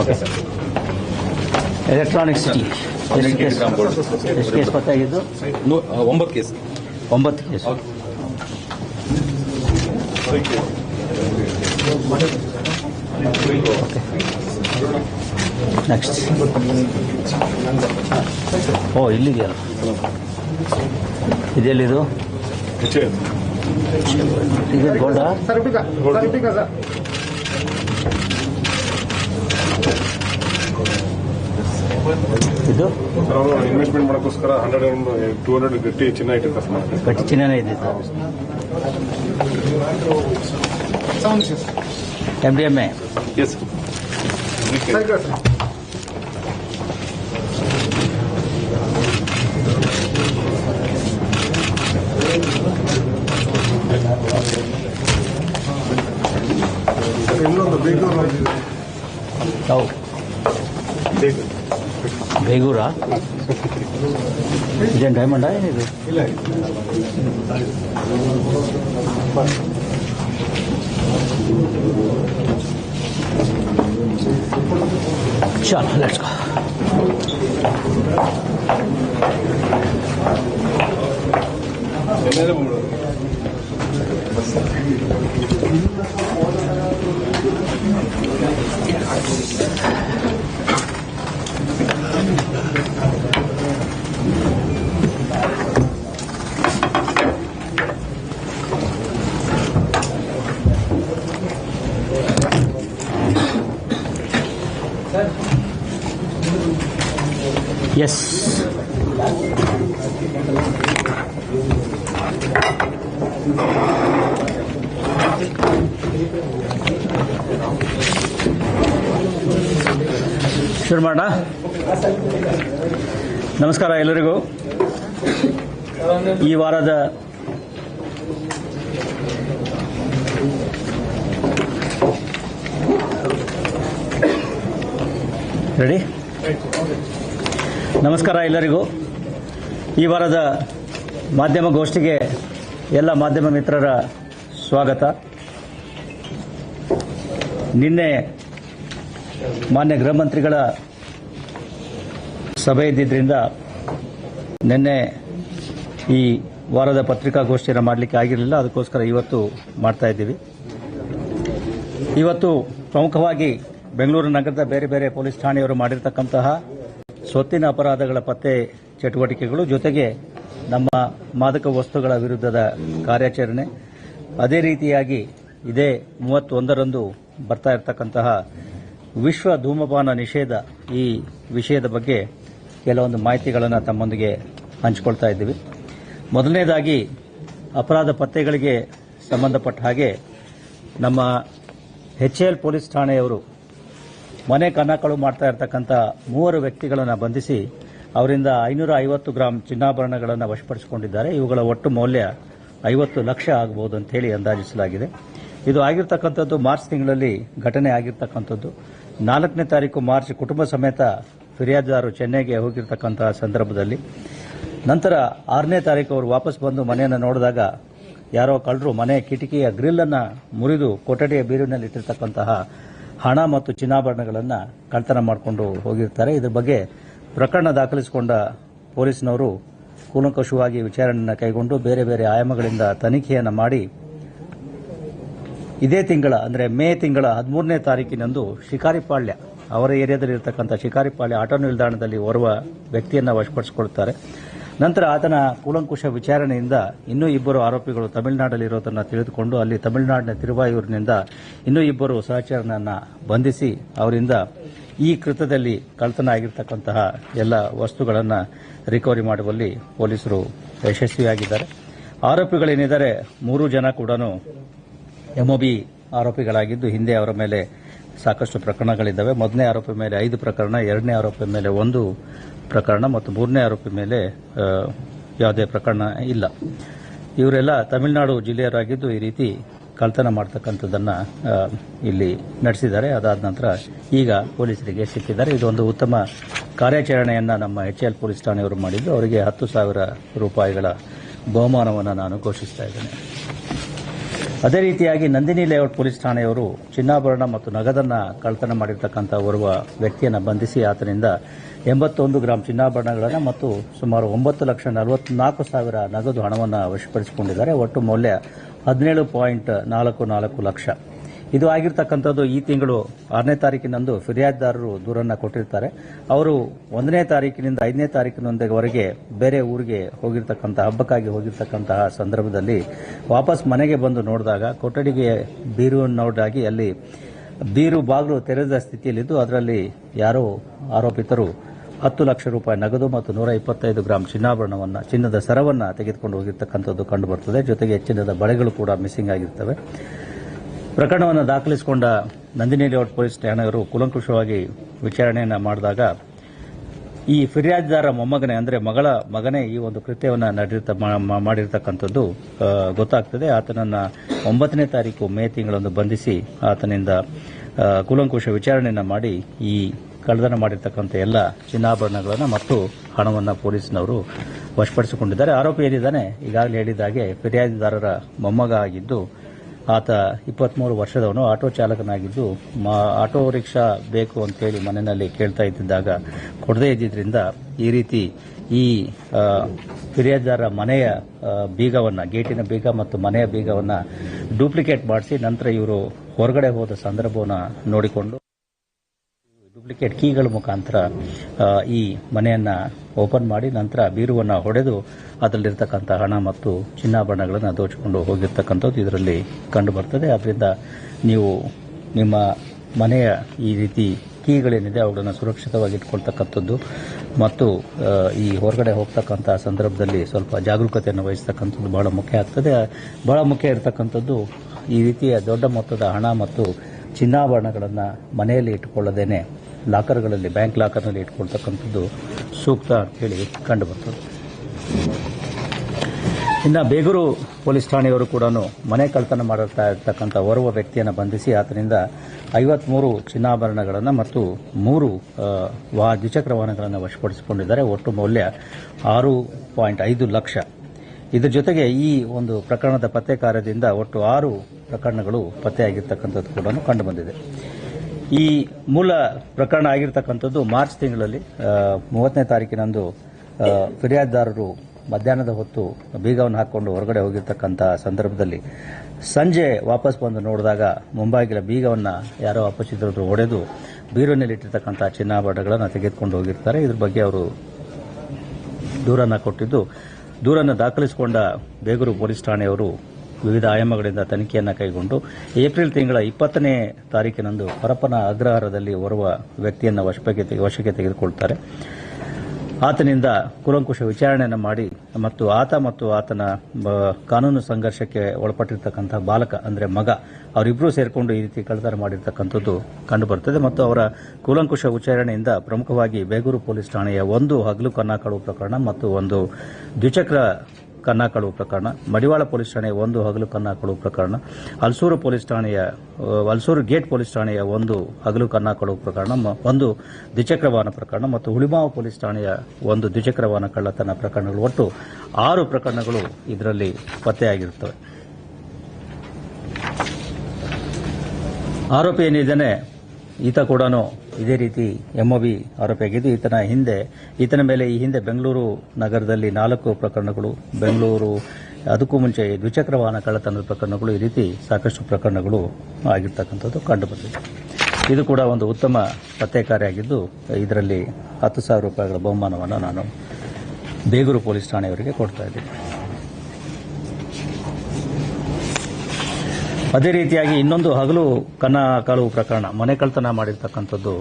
Okay electronic city ಎಷ್ಟು case ಎಷ್ಟು case ಒಂಬತ್ತು ಕೇಸ್ ಒಂಬತ್ತು ಕೇಸ್ ನೆಕ್ಸ್ಟ್ ಓ ಇಲ್ಲಿದೆಯಲ್ಲ ಇದೆಲ್ಲಿದು ಇದು ಗೋಲ್ಡಾ? ಇದು ಇನ್ವೆಸ್ಟ್ಮೆಂಟ್ ಮಾಡೋಕ್ಕೋಸ್ಕರ ಹಂಡ್ರೆಡ್ ಟೂ ಹಂಡ್ರೆಡ್ ಗಟ್ಟಿ ಚಿನ್ನ ಇಟ್ಟಿರ್ತಾರೆ ಸರ್ ಗಟ್ಟಿ ಚಿನ್ನನೇ ಇದ್ದಿದ್ದು M D M A S ಇನ್ನೊಂದು ಬೇಗೂರು ತಾವು ಬೇಗೂರಾ ಇದೇನು ಡೈಮಂಡಾ ಏನಿದು ಚಲ್ ಲೆಟ್ಸ್ ಗೋ ಎಸ್ ಶುರು ಮಾಡೋಣ ನಮಸ್ಕಾರ ಎಲ್ಲರಿಗೂ. ಈ ವಾರದ ರೆಡಿ ನಮಸ್ಕಾರ ಎಲ್ಲರಿಗೂ. ಈ ವಾರದ ಮಾಧ್ಯಮ ಗೋಷ್ಠಿಗೆ ಎಲ್ಲ ಮಾಧ್ಯಮ ಮಿತ್ರರ ಸ್ವಾಗತ. ನಿನ್ನೆ ಮಾನ್ಯ ಗೃಹ ಮಂತ್ರಿಗಳ ಸಭೆ ಇದ್ದಿದ್ದರಿಂದ ನಿನ್ನೆ ಈ ವಾರದ ಪತ್ರಿಕಾಗೋಷ್ಠಿಯನ್ನು ಮಾಡಲಿಕ್ಕೆ ಆಗಿರಲಿಲ್ಲ, ಅದಕ್ಕೋಸ್ಕರ ಇವತ್ತು ಮಾಡ್ತಾ ಇದ್ದೀವಿ. ಇವತ್ತು ಪ್ರಮುಖವಾಗಿ ಬೆಂಗಳೂರು ನಗರದ ಬೇರೆ ಬೇರೆ ಪೊಲೀಸ್ ಠಾಣೆಯವರು ಮಾಡಿರ್ತಕ್ಕಂತಹ ಸ್ವತ್ತಿನ ಅಪರಾಧಗಳ ಪತ್ತೆ ಚಟುವಟಿಕೆಗಳು ಜೊತೆಗೆ ನಮ್ಮ ಮಾದಕ ವಸ್ತುಗಳ ವಿರುದ್ಧದ ಕಾರ್ಯಾಚರಣೆ. ಅದೇ ರೀತಿಯಾಗಿ ಇದೇ ಮೂವತ್ತೊಂದರಂದು ಬರ್ತಾ ಇರತಕ್ಕಂತಹ ವಿಶ್ವ ಧೂಮಪಾನ ನಿಷೇಧ ಈ ವಿಷಯದ ಬಗ್ಗೆ ಕೆಲವೊಂದು ಮಾಹಿತಿಗಳನ್ನು ತಮ್ಮೊಂದಿಗೆ ಹಂಚಿಕೊಳ್ತಾ ಇದ್ದೀವಿ. ಮೊದಲನೇದಾಗಿ ಅಪರಾಧ ಪತ್ತೆಗಳಿಗೆ ಸಂಬಂಧಪಟ್ಟ ಹಾಗೆ ನಮ್ಮ ಎಚ್ ಎಲ್ ಪೊಲೀಸ್ ಠಾಣೆಯವರು ಮನೆ ಕನಕಳು ಮಾಡ್ತಾ ಇರತಕ್ಕಂಥ ಮೂವರು ವ್ಯಕ್ತಿಗಳನ್ನು ಬಂಧಿಸಿ ಅವರಿಂದ ಐನೂರ ಐವತ್ತು ಗ್ರಾಂ ಚಿನ್ನಾಭರಣಗಳನ್ನು ವಶಪಡಿಸಿಕೊಂಡಿದ್ದಾರೆ. ಇವುಗಳ ಒಟ್ಟು ಮೌಲ್ಯ ಐವತ್ತು ಲಕ್ಷ ಆಗಬಹುದು ಅಂತ ಹೇಳಿ ಅಂದಾಜಿಸಲಾಗಿದೆ. ಇದು ಆಗಿರ್ತಕ್ಕಂಥದ್ದು ಮಾರ್ಚ್ ತಿಂಗಳಲ್ಲಿ ಘಟನೆ ಆಗಿರ್ತಕ್ಕಂಥದ್ದು. ನಾಲ್ಕನೇ ತಾರೀಕು ಮಾರ್ಚ್ ಕುಟುಂಬ ಸಮೇತ ಫಿರ್ಯಾದಿದಾರರು ಚೆನ್ನೈಗೆ ಹೋಗಿರ್ತಕ್ಕಂತಹ ಸಂದರ್ಭದಲ್ಲಿ. ನಂತರ ಆರನೇ ತಾರೀಕು ಅವರು ವಾಪಸ್ ಬಂದು ಮನೆಯನ್ನು ನೋಡಿದಾಗ ಯಾರೋ ಕಳ್ಳರು ಮನೆ ಕಿಟಕಿಯ ಗ್ರಿಲ್ ಅನ್ನ ಮುರಿದು ಕೊಠಡಿಯ ಬೀರಿನಲ್ಲಿ ಇಟ್ಟಿರ್ತಕ್ಕಂತಹ ಹಣ ಮತ್ತು ಚಿನ್ನಾಭರಣಗಳನ್ನು ಕಳ್ತನ ಮಾಡಿಕೊಂಡು ಹೋಗಿರ್ತಾರೆ. ಇದರ ಬಗ್ಗೆ ಪ್ರಕರಣ ದಾಖಲಿಸಿಕೊಂಡ ಪೊಲೀಸ್ನವರು ಕೂಲಂಕಷವಾಗಿ ವಿಚಾರಣೆಯನ್ನು ಕೈಗೊಂಡು ಬೇರೆ ಬೇರೆ ಆಯಾಮಗಳಿಂದ ತನಿಖೆಯನ್ನು ಮಾಡಿ ಇದೇ ತಿಂಗಳ, ಅಂದರೆ ಮೇ ತಿಂಗಳ ಹದಿಮೂರನೇ ತಾರೀಕಿನಂದು ಶಿಕಾರಿಪಾಳ್ಯ, ಅವರ ಏರಿಯಾದಲ್ಲಿ ಇರತಕ್ಕಂಥ ಶಿಕಾರಿಪಾಳ್ಯ ಆಟೋ ನಿಲ್ದಾಣದಲ್ಲಿ ಓರ್ವ ವ್ಯಕ್ತಿಯನ್ನು ವಶಪಡಿಸಿಕೊಳ್ತಾರೆ ನಂತರ ಆತನ ಕೂಲಂಕುಷ ವಿಚಾರಣೆಯಿಂದ ಇನ್ನೂ ಇಬ್ಬರು ಆರೋಪಿಗಳು ತಮಿಳುನಾಡಲ್ಲಿರೋದನ್ನು ತಿಳಿದುಕೊಂಡು ಅಲ್ಲಿ ತಮಿಳುನಾಡಿನ ತಿರುವಾಯೂರಿನಿಂದ ಇನ್ನೂ ಇಬ್ಬರು ಸಹಚರನನ್ನು ಬಂಧಿಸಿ ಅವರಿಂದ ಈ ಕೃತ್ಯದಲ್ಲಿ ಕಳ್ತನ ಆಗಿರ್ತಕ್ಕಂತಹ ಎಲ್ಲ ವಸ್ತುಗಳನ್ನು ರಿಕವರಿ ಮಾಡುವಲ್ಲಿ ಪೊಲೀಸರು ಯಶಸ್ವಿಯಾಗಿದ್ದಾರೆ. ಆರೋಪಿಗಳೇನಿದ್ದಾರೆ, ಮೂರು ಜನ ಕೂಡ ಎಂಒಬಿ ಆರೋಪಿಗಳಾಗಿದ್ದು ಹಿಂದೆ ಅವರ ಮೇಲೆ ಸಾಕಷ್ಟು ಪ್ರಕರಣಗಳಿದ್ದಾವೆ. ಮೊದಲನೇ ಆರೋಪಿ ಮೇಲೆ ಐದು ಪ್ರಕರಣ, ಎರಡನೇ ಆರೋಪಿ ಮೇಲೆ ಒಂದು ಪ್ರಕರಣ ಮತ್ತು ಮೂರನೇ ಆರೋಪಿ ಮೇಲೆ ಯಾವುದೇ ಪ್ರಕರಣ ಇಲ್ಲ. ಇವರೆಲ್ಲ ತಮಿಳುನಾಡು ಜಿಲ್ಲೆಯರಾಗಿದ್ದು ಈ ರೀತಿ ಕಳ್ತನ ಮಾಡ್ತಕ್ಕಂಥದ್ದನ್ನು ಇಲ್ಲಿ ನಡೆಸಿದ್ದಾರೆ. ಅದಾದ ನಂತರ ಈಗ ಪೊಲೀಸರಿಗೆ ಸಿಕ್ಕಿದ್ದಾರೆ. ಇದೊಂದು ಉತ್ತಮ ಕಾರ್ಯಾಚರಣೆಯನ್ನು ನಮ್ಮ ಎಚ್ ಎಲ್ ಪೊಲೀಸ್ ಠಾಣೆಯವರು ಮಾಡಿದ್ದು. ಅವರಿಗೆ ಹತ್ತು ಸಾವಿರ ರೂಪಾಯಿಗಳ ಬಹುಮಾನವನ್ನು ನಾನು ಘೋಷಿಸ್ತಾ ಇದ್ದೇನೆ. ಅದೇ ರೀತಿಯಾಗಿ ನಂದಿನಿ ಲೇಔಟ್ ಪೊಲೀಸ್ ಠಾಣೆಯವರು ಚಿನ್ನಾಭರಣ ಮತ್ತು ನಗದನ್ನು ಕಳ್ತನ ಮಾಡಿರ್ತಕ್ಕಂಥ ಓರ್ವ ವ್ಯಕ್ತಿಯನ್ನು ಬಂಧಿಸಿ ಆತನಿಂದ ಎಂಬತ್ತೊಂದು ಗ್ರಾಂ ಚಿನ್ನಾಭರಣಗಳನ್ನು ಮತ್ತು ಸುಮಾರು ಒಂಬತ್ತು ಲಕ್ಷ ನಲವತ್ನಾಲ್ಕು ಸಾವಿರ ನಗದು ಹಣವನ್ನು ವಶಪಡಿಸಿಕೊಂಡಿದ್ದಾರೆ. ಒಟ್ಟು ಮೌಲ್ಯ ಹದಿನೇಳು ಪಾಯಿಂಟ್ ನಾಲ್ಕು ನಾಲ್ಕು ಲಕ್ಷ. ಇದು ಆಗಿರ್ತಕ್ಕಂಥದ್ದು ಈ ತಿಂಗಳು ಆರನೇ ತಾರೀಕಿನಂದು ಫಿರ್ಯಾದಿದಾರರು ದೂರನ್ನ ಕೊಟ್ಟಿರ್ತಾರೆ. ಅವರು ಒಂದನೇ ತಾರೀಕಿನಿಂದ ಐದನೇ ತಾರೀಕಿನೊಂದಿಗೆವರೆಗೆ ಬೇರೆ ಊರಿಗೆ ಹೋಗಿರ್ತಕ್ಕಂಥ, ಹಬ್ಬಕ್ಕಾಗಿ ಹೋಗಿರ್ತಕ್ಕಂತಹ ಸಂದರ್ಭದಲ್ಲಿ ವಾಪಸ್ ಮನೆಗೆ ಬಂದು ನೋಡಿದಾಗ ಕೊಠಡಿಗೆ ಬೀರು ನೋಡಾಗಿ ಅಲ್ಲಿ ಬೀರು ಬಾಗಿಲು ತೆರೆದ ಸ್ಥಿತಿಯಲ್ಲಿದ್ದು, ಅದರಲ್ಲಿ ಯಾರೋ ಆರೋಪಿತರು ಹತ್ತು ಲಕ್ಷ ರೂಪಾಯಿ ನಗದು ಮತ್ತು ನೂರ ಇಪ್ಪತ್ತೈದು ಗ್ರಾಂ ಚಿನ್ನಾಭರಣವನ್ನು, ಚಿನ್ನದ ಸರವನ್ನು ತೆಗೆದುಕೊಂಡು ಹೋಗಿರ್ತಕ್ಕಂಥದ್ದು ಕಂಡುಬರ್ತದೆ. ಜೊತೆಗೆ ಚಿನ್ನದ ಬಳೆಗಳು ಕೂಡ ಮಿಸ್ಸಿಂಗ್ ಆಗಿರ್ತವೆ. ಪ್ರಕರಣವನ್ನು ದಾಖಲಿಸಿಕೊಂಡ ನಂದಿನಿ ಲೇಔಟ್ ಪೊಲೀಸ್ ಠಾಣೆಯವರು ಕೂಲಂಕುಷವಾಗಿ ವಿಚಾರಣೆಯನ್ನು ಮಾಡಿದಾಗ, ಈ ಫಿರ್ಯಾದಿದಾರ ಮೊಮ್ಮಗನೇ, ಅಂದರೆ ಮಗಳ ಮಗನೇ ಈ ಒಂದು ಕೃತ್ಯವನ್ನು ನಡೆದಿರ್ತ ಮಾಡಿರ್ತಕ್ಕಂಥದ್ದು ಗೊತ್ತಾಗ್ತದೆ. ಆತನನ್ನು ಒಂಬತ್ತನೇ ತಾರೀಕು ಮೇ ತಿಂಗಳಂದು ಬಂಧಿಸಿ ಆತನಿಂದ ಕುಲಂಕುಷ ವಿಚಾರಣೆಯನ್ನು ಮಾಡಿ ಈ ಕಳ್ಳತನ ಮಾಡಿರ್ತಕ್ಕಂಥ ಎಲ್ಲ ಚಿನ್ನಾಭರಣಗಳನ್ನು ಮತ್ತು ಹಣವನ್ನು ಪೊಲೀಸ್ನವರು ವಶಪಡಿಸಿಕೊಂಡಿದ್ದಾರೆ. ಆರೋಪಿ ಏನಿದ್ದಾನೆ, ಈಗಾಗಲೇ ಹೇಳಿದಾಗೆ ಫಿರ್ಯಾದಿದಾರರ ಮೊಮ್ಮಗ ಆಗಿದ್ದು ಆತ ಇಪ್ಪತ್ಮೂರು ವರ್ಷದವನು ಆಟೋ ಚಾಲಕನಾಗಿದ್ದು ಆಟೋ ರಿಕ್ಷಾ ಬೇಕು ಅಂತೇಳಿ ಮನೆಯಲ್ಲಿ ಕೇಳ್ತಾ ಇದ್ದಿದ್ದಾಗ ಕೊಡದೇ ಇದ್ದಿದ್ದರಿಂದ ಈ ರೀತಿ ಈ ಫಿರ್ಯಾದಿದಾರರ ಮನೆಯ ಬೀಗವನ್ನ, ಗೇಟಿನ ಬೀಗ ಮತ್ತು ಮನೆಯ ಬೀಗವನ್ನು ಡೂಪ್ಲಿಕೇಟ್ ಮಾಡಿಸಿ ನಂತರ ಇವರು ಹೊರಗಡೆ ಹೋದ ಸಂದರ್ಭವನ್ನು ನೋಡಿಕೊಂಡು ಡೂಪ್ಲಿಕೇಟ್ ಕೀಗಳ ಮುಖಾಂತರ ಈ ಮನೆಯನ್ನ ಓಪನ್ ಮಾಡಿ ನಂತರ ಬೀರುವನ್ನು ಹೊಡೆದು ಅದರಲ್ಲಿರ್ತಕ್ಕಂಥ ಹಣ ಮತ್ತು ಚಿನ್ನಾಭರಣಗಳನ್ನು ದೋಚಿಕೊಂಡು ಹೋಗಿರ್ತಕ್ಕಂಥದ್ದು ಇದರಲ್ಲಿ ಕಂಡು ಬರ್ತದೆ. ಅದರಿಂದ ನೀವು ನಿಮ್ಮ ಮನೆಯ ಈ ರೀತಿ ಕೀಗಳೇನಿದೆ ಅವುಗಳನ್ನು ಸುರಕ್ಷಿತವಾಗಿ ಇಟ್ಕೊಳ್ತಕ್ಕಂಥದ್ದು ಮತ್ತು ಈ ಹೊರಗಡೆ ಹೋಗ್ತಕ್ಕಂಥ ಸಂದರ್ಭದಲ್ಲಿ ಸ್ವಲ್ಪ ಜಾಗರೂಕತೆಯನ್ನು ವಹಿಸ್ತಕ್ಕಂಥದ್ದು ಬಹಳ ಮುಖ್ಯ ಆಗ್ತದೆ. ಬಹಳ ಮುಖ್ಯ ಇರತಕ್ಕಂಥದ್ದು ಈ ರೀತಿಯ ದೊಡ್ಡ ಮೊತ್ತದ ಹಣ ಮತ್ತು ಚಿನ್ನಾಭರಣಗಳನ್ನು ಮನೆಯಲ್ಲಿ ಇಟ್ಟುಕೊಳ್ಳದೇನೆ ಲಾಕರ್ಗಳಲ್ಲಿ, ಬ್ಯಾಂಕ್ ಲಾಕರ್ನಲ್ಲಿ ಇಟ್ಕೊಳ್ತಕ್ಕಂಥದ್ದು ಸೂಕ್ತ ಅಂತೇಳಿ ಕಂಡು ಬರ್ತದೆ ಇನ್ನು ಬೇಗೂರು ಪೊಲೀಸ್ ಠಾಣೆಯವರು ಕೂಡ ಮನೆ ಕಳ್ತನ ಮಾಡುತ್ತಾ ಇರತಕ್ಕಂಥ ಓರ್ವ ವ್ಯಕ್ತಿಯನ್ನು ಬಂಧಿಸಿ ಆತನಿಂದ ಐವತ್ಮೂರು ಚಿನ್ನಾಭರಣಗಳನ್ನು ಮತ್ತು ಮೂರು ದ್ವಿಚಕ್ರ ವಾಹನಗಳನ್ನು ವಶಪಡಿಸಿಕೊಂಡಿದ್ದಾರೆ. ಒಟ್ಟು ಮೌಲ್ಯ ಆರು ಪಾಯಿಂಟ್ ಐದು ಲಕ್ಷ. ಇದರ ಜೊತೆಗೆ ಈ ಒಂದು ಪ್ರಕರಣದ ಪತ್ತೆ ಕಾರ್ಯದಿಂದ ಒಟ್ಟು ಆರು ಪ್ರಕರಣಗಳು ಪತ್ತೆಯಾಗಿರ್ತಕ್ಕಂಥದ್ದು ಕೂಡ ಕಂಡುಬಂದಿದೆ ಈ ಮೂಲ ಪ್ರಕರಣ ಆಗಿರ್ತಕ್ಕಂಥದ್ದು ಮಾರ್ಚ್ ತಿಂಗಳಲ್ಲಿ ಮೂವತ್ತನೇ ತಾರೀಕಿನಂದು ಫಿರ್ಯಾದಿದಾರರು ಮಧ್ಯಾಹ್ನದ ಹೊತ್ತು ಬೀಗವನ್ನು ಹಾಕ್ಕೊಂಡು ಹೊರಗಡೆ ಹೋಗಿರ್ತಕ್ಕಂಥ ಸಂದರ್ಭದಲ್ಲಿ ಸಂಜೆ ವಾಪಸ್ ಬಂದು ನೋಡಿದಾಗ ಮುಂಬಾಗಿಲ ಬೀಗವನ್ನು ಯಾರೋ ಅಪರಿಚಿತರು ಹೊಡೆದು ಬೀರುನಲ್ಲಿಟ್ಟಿರ್ತಕ್ಕಂಥ ಚಿನ್ನಾಭರಣಗಳನ್ನು ತೆಗೆದುಕೊಂಡು ಹೋಗಿರ್ತಾರೆ. ಇದ್ರ ಬಗ್ಗೆ ಅವರು ದೂರನ್ನು ಕೊಟ್ಟಿದ್ದು, ದೂರನ್ನು ದಾಖಲಿಸಿಕೊಂಡ ಬೇಗೂರು ಪೊಲೀಸ್ ಠಾಣೆಯವರು ವಿವಿಧ ಆಯಾಮಗಳಿಂದ ತನಿಖೆಯನ್ನು ಕೈಗೊಂಡು ಏಪ್ರಿಲ್ ತಿಂಗಳ ಇಪ್ಪತ್ತನೇ ತಾರೀಕಿನಂದು ಪರಪ್ಪನ ಅಗ್ರಹಾರದಲ್ಲಿ ಓರ್ವ ವ್ಯಕ್ತಿಯನ್ನು ವಶಕ್ಕೆ ವಶಕ್ಕೆ ತೆಗೆದುಕೊಳ್ತಾರೆ. ಆತನಿಂದ ಕುಲಂಕುಷ ವಿಚಾರಣೆಯನ್ನು ಮಾಡಿ ಮತ್ತು ಆತ ಮತ್ತು ಆತನ ಕಾನೂನು ಸಂಘರ್ಷಕ್ಕೆ ಒಳಪಟ್ಟಿರ್ತಕ್ಕಂಥ ಬಾಲಕ, ಅಂದರೆ ಮಗ ಅವರಿಬ್ಬರೂ ಸೇರಿಕೊಂಡು ಈ ರೀತಿ ಕಳ್ಳತನ ಮಾಡಿರ್ತಕ್ಕಂಥದ್ದು ಕಂಡುಬರುತ್ತದೆ ಮತ್ತು ಅವರ ಕೂಲಂಕುಷ ವಿಚಾರಣೆಯಿಂದ ಪ್ರಮುಖವಾಗಿ ಬೇಗೂರು ಪೊಲೀಸ್ ಠಾಣೆಯ ಒಂದು ಹಗಲು ಕನ್ನಾಕಳು ಪ್ರಕರಣ ಮತ್ತು ಒಂದು ದ್ವಿಚಕ್ರ ಕನ್ನಾಕಳು ಪ್ರಕರಣ, ಮಡಿವಾಳ ಪೊಲೀಸ್ ಠಾಣೆಯ ಒಂದು ಹಗಲು ಕನ್ನಾಕಳು ಪ್ರಕರಣ ಹಲಸೂರು ಪೊಲೀಸ್ ಠಾಣೆಯ ಹಲಸೂರು ಗೇಟ್ ಪೊಲೀಸ್ ಠಾಣೆಯ ಒಂದು ಹಗಲು ಕನ್ನಾಕಳು ಪ್ರಕರಣ ಒಂದು ದ್ವಿಚಕ್ರ ವಾಹನ ಪ್ರಕರಣ ಮತ್ತು ಹುಳಿಮಾವು ಪೊಲೀಸ್ ಠಾಣೆಯ ಒಂದು ದ್ವಿಚಕ್ರ ವಾಹನ ಕಳ್ಳತನ ಪ್ರಕರಣಗಳು. ಒಟ್ಟು ಆರು ಪ್ರಕರಣಗಳು ಇದರಲ್ಲಿ ಪತ್ತೆಯಾಗಿರುತ್ತವೆ. ಆರೋಪಿ ಏನಿದ್ದಾನೆ? ಈತ ಕೂಡ ಇದೇ ರೀತಿ ಎಂಒಬಿ ಆರೋಪಿಯಾಗಿದ್ದು, ಈತನ ಹಿಂದೆ, ಈತನ ಮೇಲೆ ಈ ಹಿಂದೆ ಬೆಂಗಳೂರು ನಗರದಲ್ಲಿ ನಾಲ್ಕು ಪ್ರಕರಣಗಳು, ಬೆಂಗಳೂರು, ಅದಕ್ಕೂ ಮುಂಚೆ ದ್ವಿಚಕ್ರ ವಾಹನ ಕಳ್ಳತನದ ಪ್ರಕರಣಗಳು, ಈ ರೀತಿ ಸಾಕಷ್ಟು ಪ್ರಕರಣಗಳು ಆಗಿರ್ತಕ್ಕಂಥದ್ದು ಕಂಡುಬಂದಿದೆ. ಇದು ಕೂಡ ಒಂದು ಉತ್ತಮ ಪತ್ತೆ ಕಾರ್ಯಾಗಿದ್ದು ಇದರಲ್ಲಿ ಹತ್ತು ಸಾವಿರ ರೂಪಾಯಿಗಳ ಬಹುಮಾನವನ್ನು ನಾನು ಬೇಗೂರು ಪೊಲೀಸ್ ಠಾಣೆಯವರಿಗೆ ಕೊಡ್ತಾ ಇದ್ದೀನಿ. ಅದೇ ರೀತಿಯಾಗಿ ಇನ್ನೊಂದು ಹಗಲು ಕನ್ನ ಕಾಲು ಪ್ರಕರಣ, ಮನೆ ಕಳ್ತನ ಮಾಡಿರ್ತಕ್ಕಂಥದ್ದು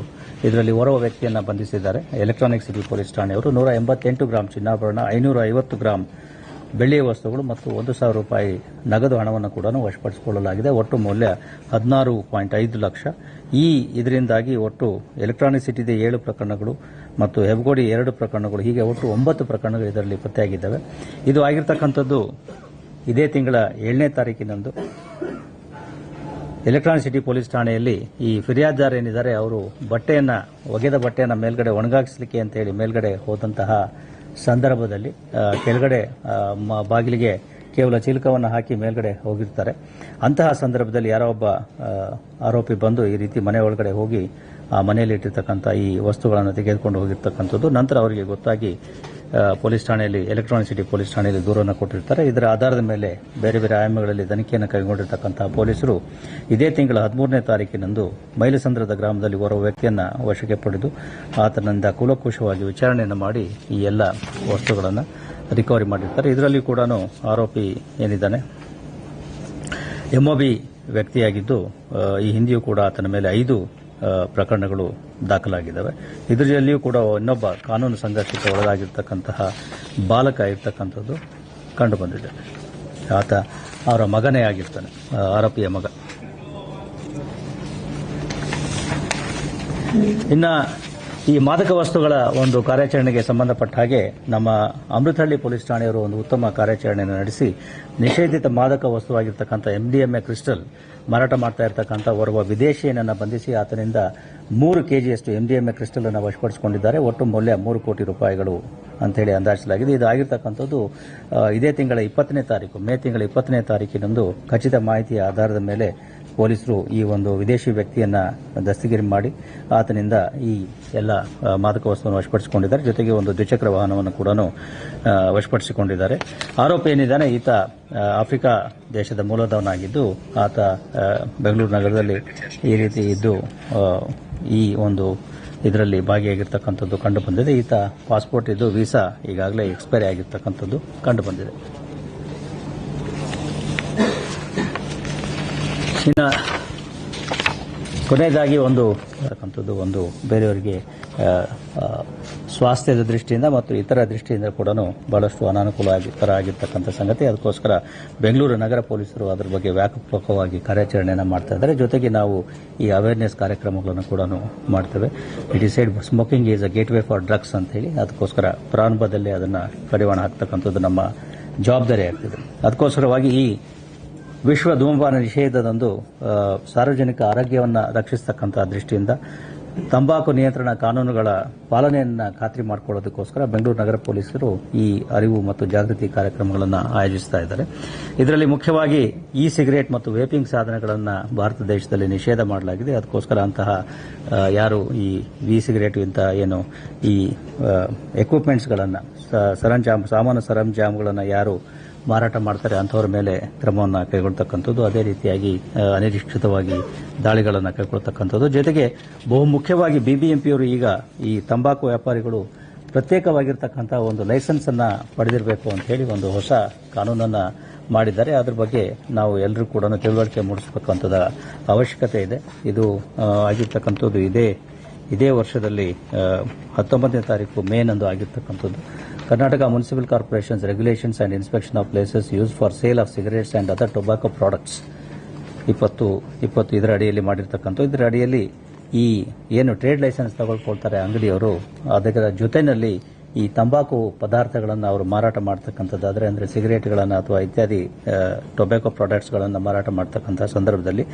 ಇದರಲ್ಲಿ ಓರ್ವ ವ್ಯಕ್ತಿಯನ್ನು ಬಂಧಿಸಿದ್ದಾರೆ. ಎಲೆಕ್ಟ್ರಾನಿಕ್ ಸಿಟಿ ಪೊಲೀಸ್ ಠಾಣೆಯವರು ನೂರ ಎಂಬತ್ತೆಂಟು ಗ್ರಾಂ ಚಿನ್ನಾಭರಣ, ಐನೂರ ಐವತ್ತು ಗ್ರಾಂ ಬೆಳ್ಳಿಯ ವಸ್ತುಗಳು ಮತ್ತು ಒಂದು ಸಾವಿರ ರೂಪಾಯಿ ನಗದು ಹಣವನ್ನು ಕೂಡ ವಶಪಡಿಸಿಕೊಳ್ಳಲಾಗಿದೆ. ಒಟ್ಟು ಮೌಲ್ಯ ಹದಿನಾರು ಪಾಯಿಂಟ್ ಐದು ಲಕ್ಷ. ಈ ಇದರಿಂದಾಗಿ ಒಟ್ಟು ಎಲೆಕ್ಟ್ರಾನಿಕ್ ಸಿಟಿದ ಏಳು ಪ್ರಕರಣಗಳು ಮತ್ತು ಹೆಬ್ಗೋಡಿ ಎರಡು ಪ್ರಕರಣಗಳು, ಹೀಗೆ ಒಟ್ಟು ಒಂಬತ್ತು ಪ್ರಕರಣಗಳು ಇದರಲ್ಲಿ ಪತ್ತೆಯಾಗಿದ್ದಾವೆ. ಇದು ಆಗಿರ್ತಕ್ಕಂಥದ್ದು ಇದೇ ತಿಂಗಳ ಏಳನೇ ತಾರೀಕಿನಂದು. ಎಲೆಕ್ಟ್ರಾನಿಕ್ ಸಿಟಿ ಪೊಲೀಸ್ ಠಾಣೆಯಲ್ಲಿ ಈ ಫಿರ್ಯಾದ್ದಾರ ಏನಿದ್ದಾರೆ ಅವರು ಬಟ್ಟೆಯನ್ನ, ಒಗೆದ ಬಟ್ಟೆಯನ್ನ ಮೇಲ್ಗಡೆ ಒಣಗಾಗಿಸ್ಲಿಕ್ಕೆ ಅಂತ ಹೇಳಿ ಮೇಲ್ಗಡೆ ಹೋದಂತಹ ಸಂದರ್ಭದಲ್ಲಿ ಕೆಳಗಡೆ ಬಾಗಿಲಿಗೆ ಕೇವಲ ಚಿಲಕವನ್ನು ಹಾಕಿ ಮೇಲ್ಗಡೆ ಹೋಗಿರ್ತಾರೆ. ಅಂತಹ ಸಂದರ್ಭದಲ್ಲಿ ಯಾರೋ ಒಬ್ಬ ಆರೋಪಿ ಬಂದು ಈ ರೀತಿ ಮನೆ ಒಳಗಡೆ ಹೋಗಿ ಆ ಮನೆಯಲ್ಲಿ ಇಟ್ಟಿರ್ತಕ್ಕಂಥ ಈ ವಸ್ತುಗಳನ್ನು ತೆಗೆದುಕೊಂಡು ಹೋಗಿರ್ತಕ್ಕಂಥದ್ದು. ನಂತರ ಅವರಿಗೆ ಗೊತ್ತಾಗಿ ಪೊಲೀಸ್ ಠಾಣೆಯಲ್ಲಿ ಎಲೆಕ್ಟ್ರಾನಿಕ್ ಸಿಟಿ ಪೊಲೀಸ್ ಠಾಣೆಯಲ್ಲಿ ದೂರನ್ನು ಕೊಟ್ಟಿರ್ತಾರೆ. ಇದರ ಆಧಾರದ ಮೇಲೆ ಬೇರೆ ಬೇರೆ ಆಯಾಮಗಳಲ್ಲಿ ತನಿಖೆಯನ್ನು ಕೈಗೊಂಡಿರ್ತಕ್ಕಂಥ ಪೊಲೀಸರು ಇದೇ ತಿಂಗಳ ಹದಿಮೂರನೇ ತಾರೀಕಿನಂದು ಮೈಲಸಂದ್ರದ ಗ್ರಾಮದಲ್ಲಿ ಓರ್ವ ವ್ಯಕ್ತಿಯನ್ನು ವಶಕ್ಕೆ ಪಡೆದು ಆತನಿಂದ ಕೂಲಂಕುಷವಾಗಿ ವಿಚಾರಣೆಯನ್ನು ಮಾಡಿ ಈ ಎಲ್ಲ ವಸ್ತುಗಳನ್ನು ರಿಕವರಿ ಮಾಡಿರ್ತಾರೆ. ಇದರಲ್ಲಿ ಕೂಡ ಆರೋಪಿ ಏನಿದ್ದಾನೆ? ಎಂಒಬಿ ವ್ಯಕ್ತಿಯಾಗಿದ್ದು ಈ ಹಿಂದೆಯೂ ಕೂಡ ಆತನ ಮೇಲೆ ಐದು ಪ್ರಕರಣಗಳು ದಾಖಲಾಗಿದ್ದಾವೆ. ಇದರಲ್ಲಿಯೂ ಕೂಡ ಇನ್ನೊಬ್ಬ ಕಾನೂನು ಸಂಘರ್ಷಕ್ಕೆ ಒಳಗಾಗಿರ್ತಕ್ಕಂತಹ ಬಾಲಕ ಇರ್ತಕ್ಕಂಥದ್ದು ಕಂಡುಬಂದಿದೆ. ಆತ ಅವರ ಮಗನೇ ಆಗಿರ್ತಾನೆ ಆರೋಪಿಯ ಮಗ. ಇನ್ನ ಈ ಮಾದಕ ವಸ್ತುಗಳ ಒಂದು ಕಾರ್ಯಾಚರಣೆಗೆ ಸಂಬಂಧಪಟ್ಟ ಹಾಗೆ ನಮ್ಮ ಅಮೃತಹಳ್ಳಿ ಪೊಲೀಸ್ ಠಾಣೆಯವರು ಒಂದು ಉತ್ತಮ ಕಾರ್ಯಾಚರಣೆಯನ್ನು ನಡೆಸಿ ನಿಷೇಧಿತ ಮಾದಕ ವಸ್ತುವಾಗಿರ್ತಕ್ಕಂಥ ಎಂಡಿಎಂಎ ಕ್ರಿಸ್ಟಲ್ ಮಾರಾಟ ಮಾಡ್ತಾ ಇರತಕ್ಕಂಥ ಓರ್ವ ವಿದೇಶಿಯನನ್ನು ಬಂಧಿಸಿ ಆತನಿಂದ ಮೂರು ಕೆಜಿಯಷ್ಟು ಎಂಡಿಎಂಎ ಕ್ರಿಸ್ಟಲ್ ಅನ್ನು ವಶಪಡಿಸಿಕೊಂಡಿದ್ದಾರೆ. ಒಟ್ಟು ಮೌಲ್ಯ ಮೂರು ಕೋಟಿ ರೂಪಾಯಿಗಳು ಅಂತೇಳಿ ಅಂದಾಜಿಸಲಾಗಿದೆ. ಇದು ಆಗಿರ್ತಕ್ಕಂಥದ್ದು ಇದೇ ತಿಂಗಳ ಇಪ್ಪತ್ತನೇ ತಾರೀಕು, ಮೇ ತಿಂಗಳ ಇಪ್ಪತ್ತನೇ ತಾರೀಕಿನಂದು ಖಚಿತ ಮಾಹಿತಿಯ ಆಧಾರದ ಮೇಲೆ ಪೊಲೀಸರು ಈ ಒಂದು ವಿದೇಶಿ ವ್ಯಕ್ತಿಯನ್ನ ದಸ್ತಗಿರಿ ಮಾಡಿ ಆತನಿಂದ ಈ ಎಲ್ಲ ಮಾದಕ ವಸ್ತುವನ್ನು ವಶಪಡಿಸಿಕೊಂಡಿದ್ದಾರೆ. ಜೊತೆಗೆ ಒಂದು ದ್ವಿಚಕ್ರ ವಾಹನವನ್ನು ಕೂಡ ವಶಪಡಿಸಿಕೊಂಡಿದ್ದಾರೆ. ಆರೋಪಿ ಏನಿದ್ದಾನೆ, ಈತ ಆಫ್ರಿಕಾ ದೇಶದ ಮೂಲದವನಾಗಿದ್ದು, ಆತ ಬೆಂಗಳೂರು ನಗರದಲ್ಲಿ ಈ ರೀತಿ ಇದ್ದು ಈ ಒಂದು ಇದರಲ್ಲಿ ಭಾಗಿಯಾಗಿರ್ತಕ್ಕಂಥದ್ದು ಕಂಡು ಬಂದಿದೆ. ಈತ ಪಾಸ್ಪೋರ್ಟ್ ಇದ್ದು, ವೀಸಾ ಈಗಾಗಲೇ ಎಕ್ಸ್ಪೈರಿ ಆಗಿರ್ತಕ್ಕಂಥದ್ದು ಕಂಡು ಬಂದಿದೆ. ಇನ್ನು ಕೊನೆಯದಾಗಿ ಒಂದು ಅಂತಕ್ಕಂಥದ್ದು ಒಂದು ಬೇರೆಯವರಿಗೆ ಸ್ವಾಸ್ಥ್ಯದ ದೃಷ್ಟಿಯಿಂದ ಮತ್ತು ಇತರ ದೃಷ್ಟಿಯಿಂದ ಕೂಡ ಬಹಳಷ್ಟು ಅನಾನುಕೂಲ ಆಗಿರ್ತಕ್ಕಂಥ ಸಂಗತಿ. ಅದಕ್ಕೋಸ್ಕರ ಬೆಂಗಳೂರು ನಗರ ಪೊಲೀಸರು ಅದರ ಬಗ್ಗೆ ವ್ಯಾಪಕವಾಗಿ ಕಾರ್ಯಾಚರಣೆಯನ್ನು ಮಾಡ್ತಾ ಇದ್ದಾರೆ. ಜೊತೆಗೆ ನಾವು ಈ ಅವೇರ್ನೆಸ್ ಕಾರ್ಯಕ್ರಮಗಳನ್ನು ಕೂಡ ಮಾಡ್ತೇವೆ. It is said smoking is a gateway for drugs ಅಂತ ಹೇಳಿ, ಅದಕ್ಕೋಸ್ಕರ ಪ್ರಾರಂಭದಲ್ಲಿ ಅದನ್ನು ಕಡಿವಾಣ ಹಾಕ್ತಕ್ಕಂಥದ್ದು ನಮ್ಮ ಜವಾಬ್ದಾರಿ ಆಗ್ತದೆ. ಅದಕ್ಕೋಸ್ಕರವಾಗಿ ಈ ವಿಶ್ವ ಧೂಮಪಾನ ನಿಷೇಧದಂದು ಸಾರ್ವಜನಿಕ ಆರೋಗ್ಯವನ್ನು ರಕ್ಷಿಸತಕ್ಕಂಥ ದೃಷ್ಟಿಯಿಂದ ತಂಬಾಕು ನಿಯಂತ್ರಣ ಕಾನೂನುಗಳ ಪಾಲನೆಯನ್ನು ಖಾತ್ರಿ ಮಾಡಿಕೊಳ್ಳೋದಕ್ಕೋಸ್ಕರ ಬೆಂಗಳೂರು ನಗರ ಪೊಲೀಸರು ಈ ಅರಿವು ಮತ್ತು ಜಾಗೃತಿ ಕಾರ್ಯಕ್ರಮಗಳನ್ನು ಆಯೋಜಿಸ್ತಾ ಇದ್ದಾರೆ. ಇದರಲ್ಲಿ ಮುಖ್ಯವಾಗಿ ಇ ಸಿಗರೇಟ್ ಮತ್ತು ವೇಪಿಂಗ್ ಸಾಧನಗಳನ್ನು ಭಾರತ ದೇಶದಲ್ಲಿ ನಿಷೇಧ ಮಾಡಲಾಗಿದೆ. ಅದಕ್ಕೋಸ್ಕರ ಅಂತಹ ಯಾರು ಈ ವಿ ಸಿಗರೇಟ್ ಇಂತಹ ಏನು ಈ ಎಕ್ವಿಪ್ಮೆಂಟ್ಸ್ಗಳನ್ನು ಸರಂಜಾಮ್ ಸಾಮಾನು ಸರಂಜಾಮ್ಗಳನ್ನು ಯಾರು ಮಾರಾಟ ಮಾಡ್ತಾರೆ ಅಂತವರ ಮೇಲೆ ಕ್ರಮವನ್ನು ಕೈಗೊಳ್ತಕ್ಕಂಥದ್ದು. ಅದೇ ರೀತಿಯಾಗಿ ಅನಿರೀಕ್ಷಿತವಾಗಿ ದಾಳಿಗಳನ್ನು ಕೈಗೊಳ್ತಕ್ಕಂಥದ್ದು. ಜೊತೆಗೆ ಬಹು ಮುಖ್ಯವಾಗಿ ಬಿಬಿಎಂಪಿಯವರು ಈಗ ಈ ತಂಬಾಕು ವ್ಯಾಪಾರಿಗಳು ಪ್ರತ್ಯೇಕವಾಗಿರ್ತಕ್ಕಂಥ ಒಂದು ಲೈಸೆನ್ಸ್ ಅನ್ನು ಪಡೆದಿರಬೇಕು ಅಂತ ಹೇಳಿ ಒಂದು ಹೊಸ ಕಾನೂನನ್ನು ಮಾಡಿದ್ದಾರೆ. ಅದ್ರ ಬಗ್ಗೆ ನಾವು ಎಲ್ಲರೂ ಕೂಡ ತಿಳುವಳಿಕೆ ಮೂಡಿಸಬೇಕಂತದ ಅವಶ್ಯಕತೆ ಇದೆ. ಇದು ಆಗಿರ್ತಕ್ಕಂಥದ್ದು ಇದೇ ಇದೇ ವರ್ಷದಲ್ಲಿ ಹತ್ತೊಂಬತ್ತನೇ ತಾರೀಕು ಮೇನಂದು ಆಗಿರ್ತಕ್ಕಂಥದ್ದು. Karnataka municipal corporations regulations and inspection of places use for sale of cigarettes and other tobacco products. ಇಪ್ಪತ್ತು ಇಪ್ಪತ್ತು ಇದರ ಅಡಿಯಲ್ಲಿ ಮಾಡಿರ್ತಕ್ಕಂಥ ಇದರ ಅಡಿಯಲ್ಲಿ ಈ ಏನು ಟ್ರೇಡ್ ಲೈಸೆನ್ಸ್ ತಗೊಳ್ಕೊಳ್ತಾರೆ ಅಂಗಡಿಯವರು, ಅದರ ಜೊತೆಯಲ್ಲಿ ಈ ತಂಬಾಕು ಪದಾರ್ಥಗಳನ್ನು ಅವರು ಮಾರಾಟ ಮಾಡ್ತಕ್ಕಂಥದ್ದಾದರೆ ಅಂದರೆ ಸಿಗರೇಟ್ಗಳನ್ನು ಅಥವಾ ಇತ್ಯಾದಿ ಟೊಬ್ಯಾಕೊ ಪ್ರಾಡಕ್ಟ್ಸ್ಗಳನ್ನು ಮಾರಾಟ ಮಾಡ್ತಕ್ಕಂಥ ಸಂದರ್ಭದಲ್ಲಿ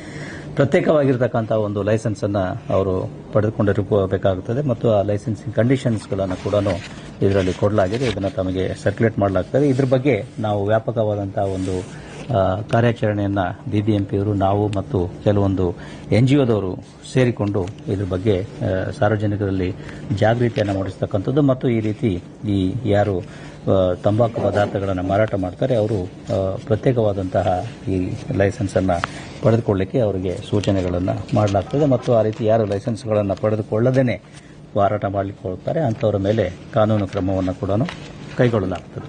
ಪ್ರತ್ಯೇಕವಾಗಿರ್ತಕ್ಕಂಥ ಒಂದು ಲೈಸೆನ್ಸ್ ಅನ್ನ ಅವರು ಪಡೆದುಕೊಂಡಿರಬೇಕಾಗುತ್ತದೆ ಮತ್ತು ಆ ಲೈಸೆನ್ಸಿಂಗ್ ಕಂಡೀಷನ್ಸ್ಗಳನ್ನು ಕೂಡ ಇದರಲ್ಲಿ ಕೊಡಲಾಗಿದೆ. ಇದನ್ನು ತಮಗೆ ಸರ್ಕ್ಯುಲೇಟ್ ಮಾಡಲಾಗ್ತದೆ. ಇದ್ರ ಬಗ್ಗೆ ನಾವು ವ್ಯಾಪಕವಾದಂಥ ಒಂದು ಕಾರ್ಯಾಚರಣೆಯನ್ನ ಬಿಬಿಎಂಪಿಯವರು ನಾವು ಮತ್ತು ಕೆಲವೊಂದು ಎನ್ ಜಿ ಒದವರು ಸೇರಿಕೊಂಡು ಇದ್ರ ಬಗ್ಗೆ ಸಾರ್ವಜನಿಕರಲ್ಲಿ ಜಾಗೃತಿಯನ್ನು ಮೂಡಿಸ್ತಕ್ಕಂಥದ್ದು ಮತ್ತು ಈ ರೀತಿ ಈ ಯಾರು ತಂಬಾಕು ಪದಾರ್ಥಗಳನ್ನು ಮಾರಾಟ ಮಾಡ್ತಾರೆ, ಅವರು ಪ್ರತ್ಯೇಕವಾದಂತಹ ಈ ಲೈಸೆನ್ಸನ್ನು ಪಡೆದುಕೊಳ್ಳಿಕ್ಕೆ ಅವರಿಗೆ ಸೂಚನೆಗಳನ್ನು ಮಾಡಲಾಗ್ತದೆ ಮತ್ತು ಆ ರೀತಿ ಯಾರು ಲೈಸೆನ್ಸ್ಗಳನ್ನು ಪಡೆದುಕೊಳ್ಳದೇನೆ ಮಾರಾಟ ಮಾಡಲಿಕ್ಕೆ ಹೋಗ್ತಾರೆ, ಅಂಥವರ ಮೇಲೆ ಕಾನೂನು ಕ್ರಮವನ್ನು ಕೂಡ ಕೈಗೊಳ್ಳಲಾಗ್ತದೆ.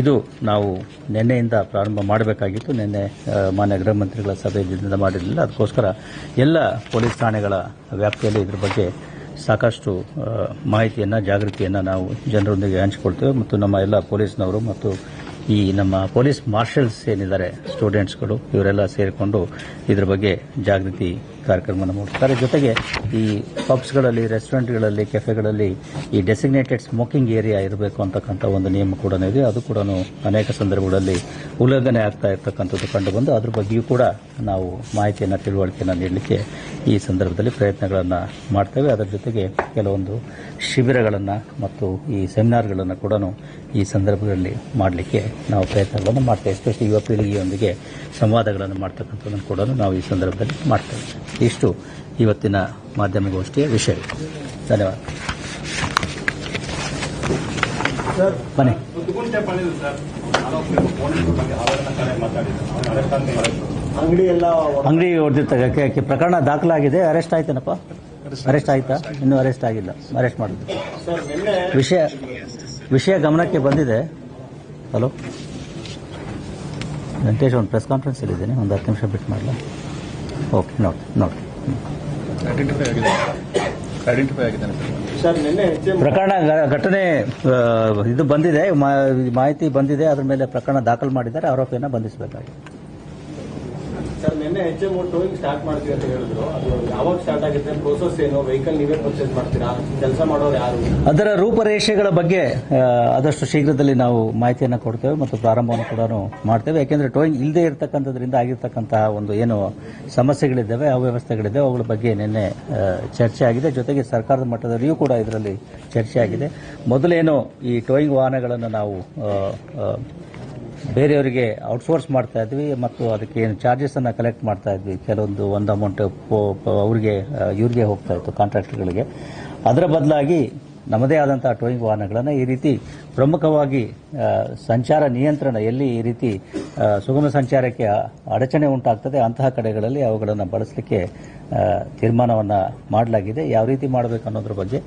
ಇದು ನಾವು ನಿನ್ನೆಯಿಂದ ಪ್ರಾರಂಭ ಮಾಡಬೇಕಾಗಿತ್ತು. ನಿನ್ನೆ ಮಾನ್ಯ ಗೃಹ ಮಂತ್ರಿಗಳ ಸಭೆಯಿಂದ ಮಾಡಿರಲಿಲ್ಲ. ಅದಕ್ಕೋಸ್ಕರ ಎಲ್ಲ ಪೊಲೀಸ್ ಠಾಣೆಗಳ ವ್ಯಾಪ್ತಿಯಲ್ಲಿ ಇದ್ರ ಬಗ್ಗೆ ಸಾಕಷ್ಟು ಮಾಹಿತಿಯನ್ನು, ಜಾಗೃತಿಯನ್ನು ನಾವು ಜನರೊಂದಿಗೆ ಹಂಚಿಕೊಳ್ತೇವೆ. ಮತ್ತು ನಮ್ಮ ಎಲ್ಲ ಪೊಲೀಸ್ನವರು ಮತ್ತು ಈ ನಮ್ಮ ಪೊಲೀಸ್ ಮಾರ್ಷಲ್ಸ್ ಏನಿದ್ದಾರೆ, ಸ್ಟೂಡೆಂಟ್ಸ್ಗಳು, ಇವರೆಲ್ಲ ಸೇರಿಕೊಂಡು ಇದ್ರ ಬಗ್ಗೆ ಜಾಗೃತಿ ಕಾರ್ಯಕ್ರಮವನ್ನು ಮೂಡಿಸ್ತಾರೆ ಜೊತೆಗೆ ಈ ಪಬ್ಸ್ಗಳಲ್ಲಿ ರೆಸ್ಟೋರೆಂಟ್ಗಳಲ್ಲಿ ಕೆಫೆಗಳಲ್ಲಿ ಈ ಡೆಸಿಗ್ನೇಟೆಡ್ ಸ್ಮೋಕಿಂಗ್ ಏರಿಯಾ ಇರಬೇಕು ಅಂತಕ್ಕಂಥ ಒಂದು ನಿಯಮ ಕೂಡ ಇದೆ. ಅದು ಕೂಡ ಅನೇಕ ಸಂದರ್ಭಗಳಲ್ಲಿ ಉಲ್ಲಂಘನೆ ಆಗ್ತಾ ಇರತಕ್ಕಂಥದ್ದು ಕಂಡುಬಂದು ಅದ್ರ ಬಗ್ಗೆಯೂ ಕೂಡ ನಾವು ಮಾಹಿತಿಯನ್ನು, ತಿಳುವಳಿಕೆಯನ್ನು ನೀಡಲಿಕ್ಕೆ ಈ ಸಂದರ್ಭದಲ್ಲಿ ಪ್ರಯತ್ನಗಳನ್ನು ಮಾಡ್ತೇವೆ. ಅದರ ಜೊತೆಗೆ ಕೆಲವೊಂದು ಶಿಬಿರಗಳನ್ನು ಮತ್ತು ಈ ಸೆಮಿನಾರ್ಗಳನ್ನು ಕೂಡ ಈ ಸಂದರ್ಭದಲ್ಲಿ ಮಾಡಲಿಕ್ಕೆ ನಾವು ಪ್ರಯತ್ನಗಳನ್ನು ಮಾಡ್ತೇವೆ. ಎಸ್ಪೆಷಲಿ ಯುವ ಪೀಳಿಗೆಯೊಂದಿಗೆ ಸಂವಾದಗಳನ್ನು ಮಾಡ್ತಕ್ಕಂಥದ್ದನ್ನು ಕೂಡ ನಾವು ಈ ಸಂದರ್ಭದಲ್ಲಿ ಮಾಡ್ತೇವೆ. ಇಷ್ಟು ಇವತ್ತಿನ ಮಾಧ್ಯಮಗೋಷ್ಠಿಯ ವಿಷಯ. ಧನ್ಯವಾದ. ಅಂಗಡಿ ಎಲ್ಲ ಅಂಗಡಿ ಹೊಡೆದಿರ್ತಕ್ಕ ಪ್ರಕರಣ ದಾಖಲಾಗಿದೆ. ಅರೆಸ್ಟ್ ಆಯ್ತೇನಪ್ಪ? ಅರೆಸ್ಟ್ ಆಯ್ತಾ? ಇನ್ನೂ ಅರೆಸ್ಟ್ ಆಗಿಲ್ಲ. ಅರೆಸ್ಟ್ ಮಾಡಿದ್ರು. ವಿಷಯ ವಿಷಯ ಗಮನಕ್ಕೆ ಬಂದಿದೆ. ಹಲೋ? ವೆಂಕಟೇಶ್, ಒಂದು ಪ್ರೆಸ್ ಕಾನ್ಫರೆನ್ಸ್ ಇದ್ದೀನಿ. ಒಂದು ಹತ್ತು ನಿಮಿಷ ಬಿಟ್ಟು ಮಾಡಲ? ಓಕೆ ನೋಡಿ ನೋಡಿ ಐಡೆಂಟಿಫೈ ಆಗಿದೆ. ಐಡೆಂಟಿಫೈ ಆಗಿದ್ದಾನೆ. ಸರ್ ನಿನ್ನೆ ಎಚ್ ಪ್ರಕರಣ ಘಟನೆ ಇದು ಬಂದಿದೆ ಮಾ- ಮಾಹಿತಿ ಬಂದಿದೆ ಅದ್ರ ಮೇಲೆ ಪ್ರಕರಣ ದಾಖಲು ಮಾಡಿದ್ದಾರೆ ಆರೋಪಿಯನ್ನು ಬಂಧಿಸಬೇಕಾಗಿದೆ. ನಿನ್ನೆ ಎಚ್ ಎಂ ಟೋಯಿಂಗ್ ಸ್ಟಾರ್ಟ್ ಮಾಡ್ತೀವಿ ಅಂತ ಹೇಳಿದ್ರು. ಅದು ಯಾವಾಗ ಸ್ಟಾರ್ಟ್ ಆಗುತ್ತೆ? ಪ್ರೋಸೆಸ್ ಏನು? ವೆಹಿಕಲ್ ನೀವೇ ಪರ್ಚೇಸ್ ಮಾಡ್ತೀರಾ? ಕೆಲಸ ಮಾಡೋರು ಯಾರು? ಅದರ ರೂಪರೇಷೆಗಳ ಬಗ್ಗೆ ಆದಷ್ಟು ಶೀಘ್ರದಲ್ಲಿ ನಾವು ಮಾಹಿತಿಯನ್ನು ಕೊಡ್ತೇವೆ ಮತ್ತು ಪ್ರಾರಂಭವನ್ನು ಕೂಡ ಮಾಡ್ತೇವೆ. ಯಾಕೆಂದ್ರೆ ಟೋಯಿಂಗ್ ಇಲ್ಲದೆ ಇರತಕ್ಕಂಥದ್ರಿಂದ ಆಗಿರ್ತಕ್ಕಂತಹ ಒಂದು ಏನು ಸಮಸ್ಯೆಗಳಿದ್ದಾವೆ, ಅವ್ಯವಸ್ಥೆಗಳಿದ್ದಾವೆ, ಅವುಗಳ ಬಗ್ಗೆ ನಿನ್ನೆ ಚರ್ಚೆ ಆಗಿದೆ. ಜೊತೆಗೆ ಸರ್ಕಾರದ ಮಟ್ಟದಲ್ಲಿಯೂ ಕೂಡ ಇದರಲ್ಲಿ ಚರ್ಚೆ ಆಗಿದೆ. ಮೊದಲೇನು ಈ ಟೋಯಿಂಗ್ ವಾಹನಗಳನ್ನು ನಾವು ಬೇರೆಯವರಿಗೆ ಔಟ್ಸೋರ್ಸ್ ಮಾಡ್ತಾ ಇದ್ವಿ ಮತ್ತು ಅದಕ್ಕೆ ಏನು ಚಾರ್ಜಸ್ ಅನ್ನ ಕಲೆಕ್ಟ್ ಮಾಡ್ತಾ ಇದ್ವಿ. ಕೆಲವೊಂದು ಒಂದು ಅಮೌಂಟ್ ಅವ್ರಿಗೆ ಇವ್ರಿಗೆ ಹೋಗ್ತಾ ಇತ್ತು ಕಾಂಟ್ರಾಕ್ಟರ್ಗಳಿಗೆ ಅದರ ಬದಲಾಗಿ ನಮ್ಮದೇ ಆದಂಥ ಟೋಯಿಂಗ್ ವಾಹನಗಳನ್ನು ಈ ರೀತಿ ಪ್ರಮುಖವಾಗಿ ಸಂಚಾರ ನಿಯಂತ್ರಣ ಎಲ್ಲಿ ಈ ರೀತಿ ಸುಗಮ ಸಂಚಾರಕ್ಕೆ ಅಡಚಣೆ ಉಂಟಾಗ್ತದೆ ಅಂತಹ ಕಡೆಗಳಲ್ಲಿ ಅವುಗಳನ್ನು ಬಳಸಲಿಕ್ಕೆ ತೀರ್ಮಾನವನ್ನು ಮಾಡಲಾಗಿದೆ. ಯಾವ ರೀತಿ ಮಾಡಬೇಕು ಅನ್ನೋದ್ರ ಬಗ್ಗೆ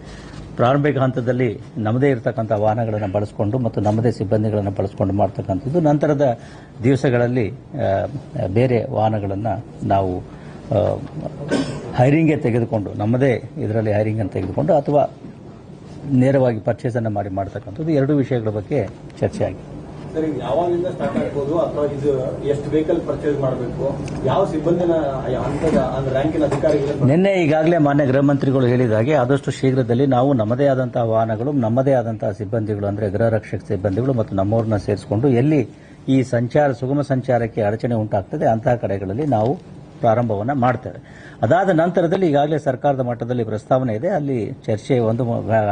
ಪ್ರಾರಂಭಿಕ ಹಂತದಲ್ಲಿ ನಮ್ಮದೇ ಇರತಕ್ಕಂಥ ವಾಹನಗಳನ್ನು ಬಳಸಿಕೊಂಡು ಮತ್ತು ನಮ್ಮದೇ ಸಿಬ್ಬಂದಿಗಳನ್ನು ಬಳಸಿಕೊಂಡು ಮಾಡ್ತಕ್ಕಂಥದ್ದು. ನಂತರದ ದಿವಸಗಳಲ್ಲಿ ಬೇರೆ ವಾಹನಗಳನ್ನು ನಾವು ಹೈರಿಂಗೇ ತೆಗೆದುಕೊಂಡು, ನಮ್ಮದೇ ಇದರಲ್ಲಿ ಹೈರಿಂಗನ್ನು ತೆಗೆದುಕೊಂಡು ಅಥವಾ ನೇರವಾಗಿ ಪರ್ಚೇಸನ್ನು ಮಾಡಿ, ಮಾಡ್ತಕ್ಕಂಥದ್ದು. ಎರಡು ವಿಷಯಗಳ ಬಗ್ಗೆ ಚರ್ಚೆ ಆಗಿದೆ ಸರ್, ಯಾವಾಗಿಂದ ಸ್ಟಾರ್ಟ್ ಆಗ್ಬೋದು ಅಥವಾ ಎಷ್ಟು ವೆಹಿಕಲ್ ಪರ್ಚೇಸ್ ಮಾಡಬೇಕು? ಯಾವ ಸಿಬ್ಬಂದಿನ ಹಂತದ ರ್ಯಾಂಕಿನ ಅಧಿಕಾರಿಗಳು ನಿನ್ನೆ ಈಗಾಗಲೇ ಮಾನ್ಯ ಗೃಹ ಮಂತ್ರಿಗಳು ಹೇಳಿದ ಹಾಗೆ ಆದಷ್ಟು ಶೀಘ್ರದಲ್ಲಿ ನಾವು ನಮ್ಮದೇ ಆದಂತಹ ವಾಹನಗಳು, ನಮ್ಮದೇ ಆದಂತಹ ಸಿಬ್ಬಂದಿಗಳು, ಅಂದ್ರೆ ಗೃಹ ರಕ್ಷಕ ಸಿಬ್ಬಂದಿಗಳು ಮತ್ತು ನಮ್ಮವ್ರನ್ನ ಸೇರಿಸಿಕೊಂಡು ಎಲ್ಲಿ ಈ ಸಂಚಾರ, ಸುಗಮ ಸಂಚಾರಕ್ಕೆ ಅಡಚಣೆ ಉಂಟಾಗ್ತದೆ ಅಂತಹ ಕಡೆಗಳಲ್ಲಿ ನಾವು ಪ್ರಾರಂಭವನ್ನು ಮಾಡ್ತೇವೆ. ಅದಾದ ನಂತರದಲ್ಲಿ ಈಗಾಗಲೇ ಸರ್ಕಾರದ ಮಟ್ಟದಲ್ಲಿ ಪ್ರಸ್ತಾವನೆ ಇದೆ. ಅಲ್ಲಿ ಚರ್ಚೆ ಒಂದು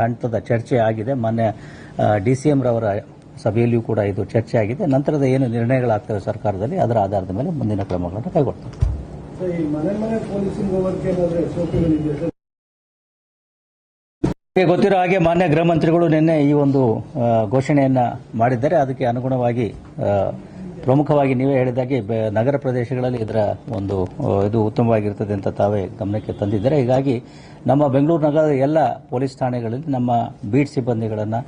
ಹಂತದ ಚರ್ಚೆ ಆಗಿದೆ. ಮಾನ್ಯ ಡಿ ಸಿ ರವರ ಸಭೆಯಲ್ಲಿಯೂ ಕೂಡ ಇದು ಚರ್ಚೆ ಆಗಿದೆ. ನಂತರದ ಏನು ನಿರ್ಣಯಗಳಾಗ್ತವೆ ಸರ್ಕಾರದಲ್ಲಿ ಅದರ ಆಧಾರದ ಮೇಲೆ ಮುಂದಿನ ಕ್ರಮಗಳನ್ನು ಕೈಗೊಳ್ತಾರೆ ನಿಮಗೆ ಗೊತ್ತಿರೋ ಹಾಗೆ ಮಾನ್ಯ ಗೃಹ ಮಂತ್ರಿಗಳು ನಿನ್ನೆ ಈ ಒಂದು ಘೋಷಣೆಯನ್ನ ಮಾಡಿದ್ದಾರೆ. ಅದಕ್ಕೆ ಅನುಗುಣವಾಗಿ ಪ್ರಮುಖವಾಗಿ ನೀವೇ ಹೇಳಿದಾಗೆ ನಗರ ಪ್ರದೇಶಗಳಲ್ಲಿ ಇದರ ಒಂದು ಇದು ಉತ್ತಮವಾಗಿರ್ತದೆ ಅಂತ ತಾವೇ ಗಮನಕ್ಕೆ ತಂದಿದ್ದಾರೆ. ಹೀಗಾಗಿ ನಮ್ಮ ಬೆಂಗಳೂರು ನಗರದ ಎಲ್ಲ ಪೊಲೀಸ್ ಠಾಣೆಗಳಲ್ಲಿ ನಮ್ಮ ಬೀಟ್ ಸಿಬ್ಬಂದಿಗಳನ್ನು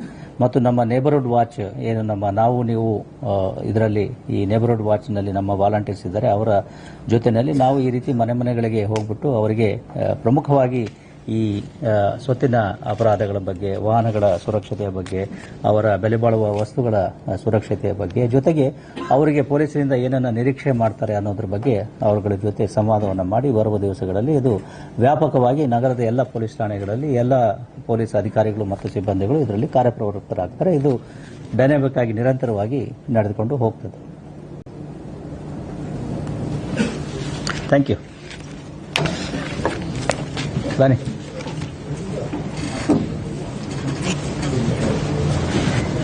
ಮತ್ತು ನಮ್ಮ ನೇಬರ್ಹುಡ್ ವಾಚ್ ಏನು ನಮ್ಮ ನಾವು, ನೀವು ಇದರಲ್ಲಿ ಈ ನೇಬರ್ಹುಡ್ ವಾಚ್ನಲ್ಲಿ ನಮ್ಮ ವಾಲಂಟಿಯರ್ಸ್ ಇದ್ದಾರೆ. ಅವರ ಜೊತೆಯಲ್ಲಿ ನಾವು ಈ ರೀತಿ ಮನೆ ಮನೆಗಳಿಗೆ ಹೋಗ್ಬಿಟ್ಟು ಅವರಿಗೆ ಪ್ರಮುಖವಾಗಿ ಈ ಸ್ವತ್ತಿನ ಅಪರಾಧಗಳ ಬಗ್ಗೆ, ವಾಹನಗಳ ಸುರಕ್ಷತೆಯ ಬಗ್ಗೆ, ಅವರ ಬೆಲೆ ಬಾಳುವ ವಸ್ತುಗಳ ಸುರಕ್ಷತೆಯ ಬಗ್ಗೆ, ಜೊತೆಗೆ ಅವರಿಗೆ ಪೊಲೀಸರಿಂದ ಏನನ್ನ ನಿರೀಕ್ಷೆ ಮಾಡ್ತಾರೆ ಅನ್ನೋದ್ರ ಬಗ್ಗೆ ಅವರುಗಳ ಜೊತೆ ಸಂವಾದವನ್ನು ಮಾಡಿ ಬರುವ ದಿವಸಗಳಲ್ಲಿ ಇದು ವ್ಯಾಪಕವಾಗಿ ನಗರದ ಎಲ್ಲ ಪೊಲೀಸ್ ಠಾಣೆಗಳಲ್ಲಿ ಎಲ್ಲ ಪೊಲೀಸ್ ಅಧಿಕಾರಿಗಳು ಮತ್ತು ಸಿಬ್ಬಂದಿಗಳು ಇದರಲ್ಲಿ ಕಾರ್ಯಪ್ರವೃತ್ತರಾಗ್ತಾರೆ. ಇದು ಡೈನಾಮಿಕ್ ಆಗಿ ನಿರಂತರವಾಗಿ ನಡೆದುಕೊಂಡು ಹೋಗ್ತದೆ. ಥ್ಯಾಂಕ್ ಯು ಬನ್ನಿ.